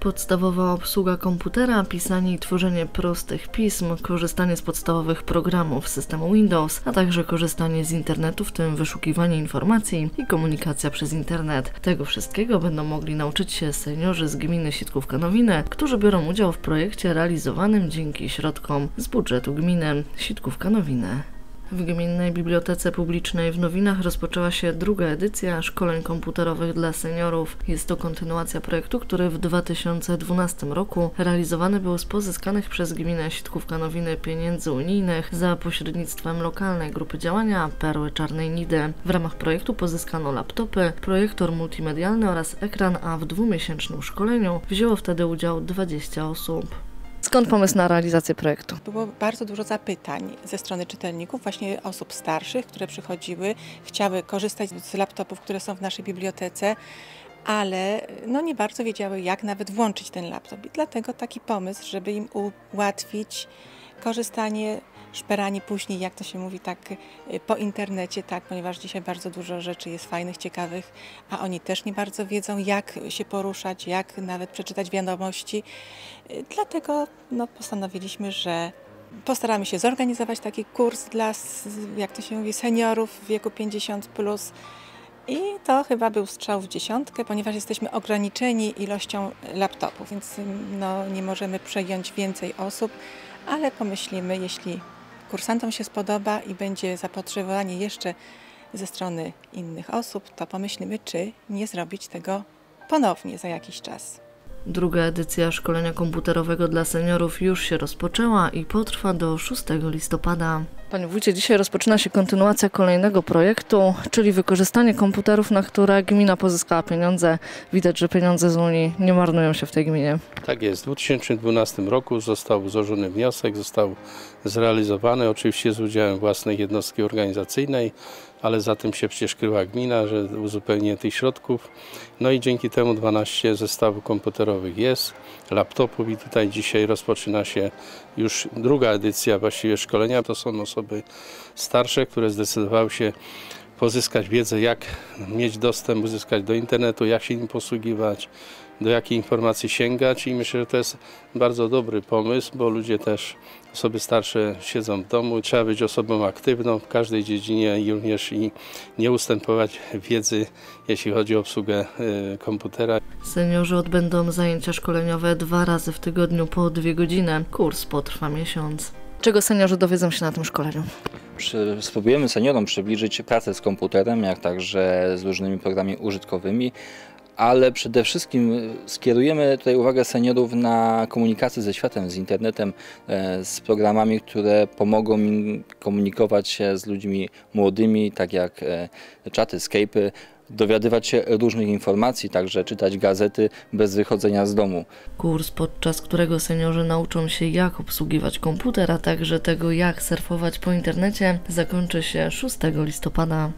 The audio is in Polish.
Podstawowa obsługa komputera, pisanie i tworzenie prostych pism, korzystanie z podstawowych programów systemu Windows, a także korzystanie z internetu, w tym wyszukiwanie informacji i komunikacja przez internet. Tego wszystkiego będą mogli nauczyć się seniorzy z gminy Sitkówka-Nowinę, którzy biorą udział w projekcie realizowanym dzięki środkom z budżetu gminy Sitkówka-Nowinę. W Gminnej Bibliotece Publicznej w Nowinach rozpoczęła się druga edycja szkoleń komputerowych dla seniorów. Jest to kontynuacja projektu, który w 2012 roku realizowany był z pozyskanych przez gminę Sitkówka Nowiny pieniędzy unijnych za pośrednictwem lokalnej grupy działania Perły Czarnej Nidy. W ramach projektu pozyskano laptopy, projektor multimedialny oraz ekran, a w dwumiesięcznym szkoleniu wzięło wtedy udział 20 osób. Skąd pomysł na realizację projektu? Było bardzo dużo zapytań ze strony czytelników, właśnie osób starszych, które przychodziły, chciały korzystać z laptopów, które są w naszej bibliotece, ale no nie bardzo wiedziały, jak nawet włączyć ten laptop. I dlatego taki pomysł, żeby im ułatwić korzystanie szperanie później, jak to się mówi, tak y, po internecie, tak, ponieważ dzisiaj bardzo dużo rzeczy jest fajnych, ciekawych, a oni też nie bardzo wiedzą, jak się poruszać, jak nawet przeczytać wiadomości. Y, dlatego no, postanowiliśmy, że postaramy się zorganizować taki kurs dla, jak to się mówi, seniorów w wieku 50+. Plus. I to chyba był strzał w dziesiątkę, ponieważ jesteśmy ograniczeni ilością laptopów, więc no, nie możemy przejąć więcej osób, ale pomyślimy, jeśli kursantom się spodoba i będzie zapotrzebowanie jeszcze ze strony innych osób, to pomyślimy, czy nie zrobić tego ponownie za jakiś czas. Druga edycja szkolenia komputerowego dla seniorów już się rozpoczęła i potrwa do 6 listopada. Panie wójcie, dzisiaj rozpoczyna się kontynuacja kolejnego projektu, czyli wykorzystanie komputerów, na które gmina pozyskała pieniądze. Widać, że pieniądze z Unii nie marnują się w tej gminie. Tak jest. W 2012 roku został złożony wniosek, został zrealizowany, oczywiście z udziałem własnej jednostki organizacyjnej, ale za tym się przecież kryła gmina, że uzupełnienie tych środków. No i dzięki temu 12 zestawów komputerowych jest, laptopów i tutaj dzisiaj rozpoczyna się już druga edycja właściwie szkolenia. To są osoby starsze, które zdecydowały się pozyskać wiedzę, jak mieć dostęp, uzyskać do internetu, jak się nim posługiwać, do jakiej informacji sięgać i myślę, że to jest bardzo dobry pomysł, bo ludzie też, osoby starsze siedzą w domu, trzeba być osobą aktywną w każdej dziedzinie i również i nie ustępować wiedzy, jeśli chodzi o obsługę y, komputera. Seniorzy odbędą zajęcia szkoleniowe dwa razy w tygodniu po dwie godziny. Kurs potrwa miesiąc. Czego seniorzy dowiedzą się na tym szkoleniu? Spróbujemy seniorom przybliżyć pracę z komputerem, jak także z różnymi programami użytkowymi, ale przede wszystkim skierujemy tutaj uwagę seniorów na komunikację ze światem, z internetem, e, z programami, które pomogą im komunikować się z ludźmi młodymi, tak jak e, czaty, Skype'y, dowiadywać się różnych informacji, także czytać gazety bez wychodzenia z domu. Kurs, podczas którego seniorzy nauczą się jak obsługiwać komputer, a także tego jak surfować po internecie, zakończy się 6 listopada.